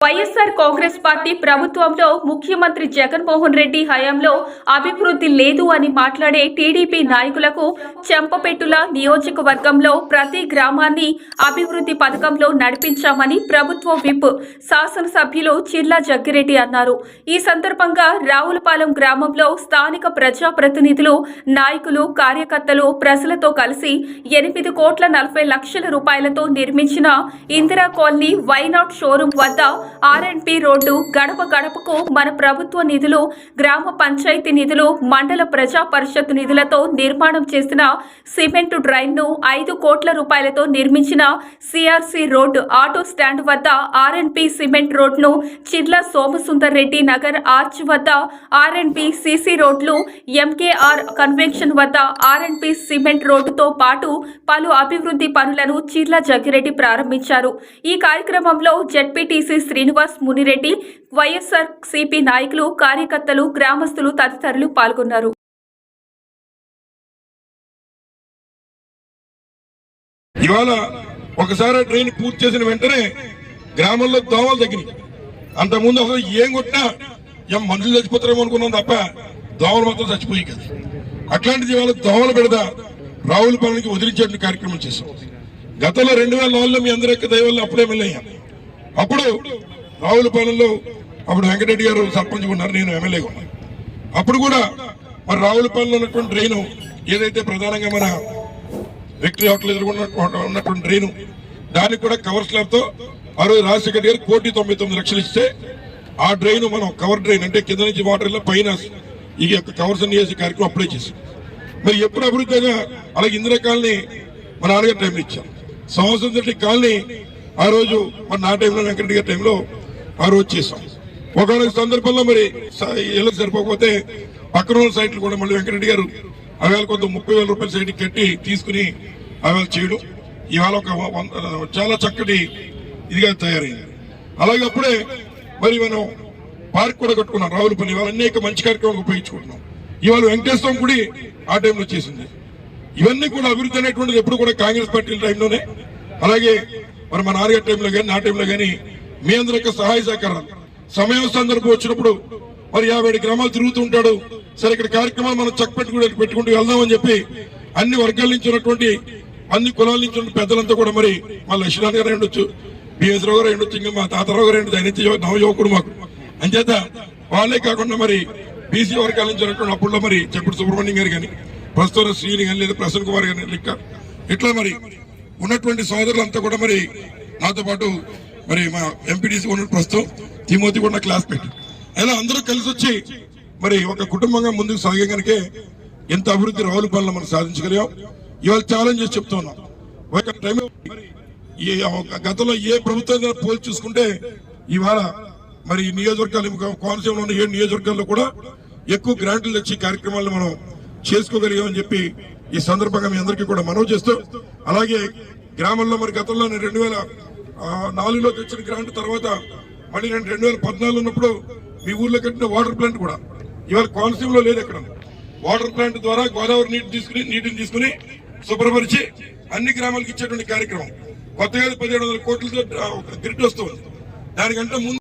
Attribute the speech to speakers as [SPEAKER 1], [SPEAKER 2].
[SPEAKER 1] YSR Congress party ప్రభుత్వంలో ముఖ్యమంత్రి జగన్మోహన్ రెడ్డి హయాంలో అభివృద్ధి లేదు అని మాట్లాడే టీడీపీ నాయకులకు చెంపపెట్టుల నియోజకవర్గంలో ప్రతి గ్రామాన్ని అభివృద్ధి పథకంలో నడిపించామని ప్రభుత్వ విప్ శాసనసభ్యులు చిర్లా జగ్గిరెడ్డి అన్నారు. ఈ సందర్భంగా రావులపాలెం గ్రామంలో స్థానిక ప్రజాప్రతినిధులు నాయకులు కార్యకర్తలు ప్రజలతో కలిసి ఎనిమిది కోట్ల నలభై లక్షల రూపాయలతో నిర్మించిన Indira colony why not showroom వద్ద ఆర్ఎండ్పి రోడ్డు గడప గడపకు మన ప్రభుత్వ నిధులు గ్రామ పంచాయతీ నిధులు మండల ప్రజా పరిషత్ నిధులతో నిర్మాణం చేసిన సిమెంట్ డ్రైన్ను ఐదు కోట్ల రూపాయలతో నిర్మించిన సిఆర్సి రోడ్డు ఆటో స్టాండ్ వద్ద ఆర్ఎన్పి సిమెంట్ రోడ్ను చిర్ల సోమసుందర్ రెడ్డి నగర్ ఆర్చ్ వద్ద ఆర్ఎన్పి సిసి రోడ్లు ఎంకేఆర్ కన్వెన్షన్ వద్ద ఆర్ఎన్పి సిమెంట్ రోడ్డుతో పాటు పలు అభివృద్ధి పనులను చీర్ల జగ్గిరెడ్డి ప్రారంభించారు. ఈ కార్యక్రమంలో ZPTC Srinivas Munireddy YSR CP నాయకులు కార్యకర్తలు గ్రామస్తులు తదితరులు పాల్గొన్నారు.
[SPEAKER 2] ఇవాళ ఒకసారి ట్రైన్ పూర్తి చేసిన వెంటనే గ్రామంలో దోమలు తగ్గినాయి. అంతకుముందు అసలు ఏం కొట్టినా ఏం మనుషులు చచ్చిపోతారేమో అనుకున్నాం తప్ప దోమలు మాత్రం చచ్చిపోయి కదా. అట్లాంటిది ఇవాళ దోమలు పెడదా రావుల పాలనకి వదిలించే కార్యక్రమం చేశాం. గతంలో రెండు వేల నాలుగులో మీ అందరి యొక్క దయవల్ల అప్పుడే ఎమ్మెల్యే అప్పుడు రావుల అప్పుడు వెంకటరెడ్డి గారు సర్పంచ్ ఉన్నారు. నేను ఎమ్మెల్యేగా ఉన్నాను అప్పుడు కూడా మరి రావుల ఉన్నటువంటి డ్రైను ఏదైతే ప్రధానంగా మన విక్టరీ హోటల్ ఎదుర్కొన్న ఉన్నటువంటి డ్రైన్ దానికి కూడా కవర్ స్లాబ్తో ఆ రోజు రాజశేఖర్ గారు కోటి తొంభై తొమ్మిది లక్షలు ఇస్తే ఆ డ్రైన్ మనం కవర్ డ్రైన్ అంటే కింద నుంచి వాటర్ ఇలా పైన ఈ యొక్క కవర్స్ అన్ని చేసే కార్యక్రమం అప్లై చేశాం మరి ఎప్పుడు అభివృద్ధిగా అలాగే ఇందిరా కాలనీ మన నాన్నగారి టైం ఇచ్చాం సంవత్సరం తోటి కాలనీ ఆ రోజు మన నా టైంలో వెంకటరెడ్డి గారి టైంలో ఆ రోజు చేసాం ఒకనొక సందర్భంలో మరి స- సరిపోకపోతే పక్కన ఉన్న సైట్లు కూడా మళ్ళీ వెంకటరెడ్డి గారు ఆవేళ కొంత ముప్పై వేల రూపాయల సైట్ కట్టి తీసుకుని ఆవేళ చేయడం ఇవాళ ఒక చాలా చక్కటి ఇదిగా తయారైంది. అలాగే అప్పుడే మరి మనం పార్క్ కూడా కట్టుకున్నాం రావులపల్లి. ఇవాళ అనేక మంచి కార్యక్రమాలు ఉపయోగించుకుంటున్నాం. ఇవాళ వెంకటేశ్వరం గుడి ఆ టైంలో చేసింది. ఇవన్నీ కూడా అభివృద్ధి అనేటువంటిది ఎప్పుడు కూడా కాంగ్రెస్ పార్టీ టైంలోనే అలాగే మరి మా నాన్నగారి టైంలో కానీ నా టైంలో కానీ మీ అందరి యొక్క సహాయ సహకారాలు. సమయం సందర్భం వచ్చినప్పుడు మరి యాభై గ్రామాలు తిరుగుతూ ఉంటాడు సరే ఇక్కడ కార్యక్రమాలు మనం చక్క పెట్టుకుంటూ పెట్టుకుంటూ వెళ్దామని చెప్పి అన్ని వర్గాల నుంచి ఉన్నటువంటి అన్ని కులాల నుంచి ఉన్న పెద్దలంతా కూడా మరి మా లక్ష్మీనాథ్ గారు ఉండొచ్చు బిఎస్ రావు గారు ఉండొచ్చు ఇంకా మా తాతారావు గారు ఉండొచ్చు ఆయన నవ యువకుడు మాకు. అంచేత వాళ్ళే కాకుండా మరి బీసీ వర్గాల నుంచి ఉన్నటువంటి అప్పుల్లో మరి చెప్పుడు సుబ్రహ్మణ్యం గారు కానీ ప్రస్తుతం శ్రీని కానీ లేదా ప్రసన్న కుమార్ గారి లెక్క. ఇట్లా మరి ఉన్నటువంటి సోదరులంతా కూడా మరి నాతో పాటు మరి మా ఎంపీటీసీ ఉన్న ప్రస్తుతం తిమోతి కూడా క్లాస్ పెట్టి అందరూ కలిసి వచ్చి మరి ఒక కుటుంబంగా ముందుకు సాగే కనుకే ఎంత అభివృద్ధి రావుల పనులు మనం సాధించగలిగాం. ఇవాళ ఛాలెంజ్ చేసి చెప్తున్నాం ఒక టైం ఒక గతంలో ఏ ప్రభుత్వం పోల్చి చూసుకుంటే ఇవాళ మరి ఈ నియోజకవర్గాలు కోనసీమలో ఉన్న ఏడు నియోజకవర్గాల్లో కూడా ఎక్కువ గ్రాంట్లు తెచ్చి కార్యక్రమాలను మనం చేసుకోగలిగామని చెప్పి ఈ సందర్భంగా మీ అందరికీ కూడా మనవి చేస్తూ అలాగే గ్రామంలో మరి గతంలో నేను రెండు వేల నాలుగులో తెచ్చిన గ్రాంట్ తర్వాత మళ్ళీ నేను రెండు వేల పద్నాలుగు ఉన్నప్పుడు మీ ఊర్లో కట్టిన వాటర్ ప్లాంట్ కూడా. ఇవాళ కోనసీమలో లేదు ఎక్కడ. వాటర్ ప్లాంట్ ద్వారా గోదావరి నీటి తీసుకుని నీటిని తీసుకుని శుభ్రపరిచి అన్ని గ్రామాలకు ఇచ్చేటువంటి కార్యక్రమం. కొత్తగా పదిహేడు వందల కోట్లతో గ్రిడ్ వస్తుంది. దానికంటే ముందు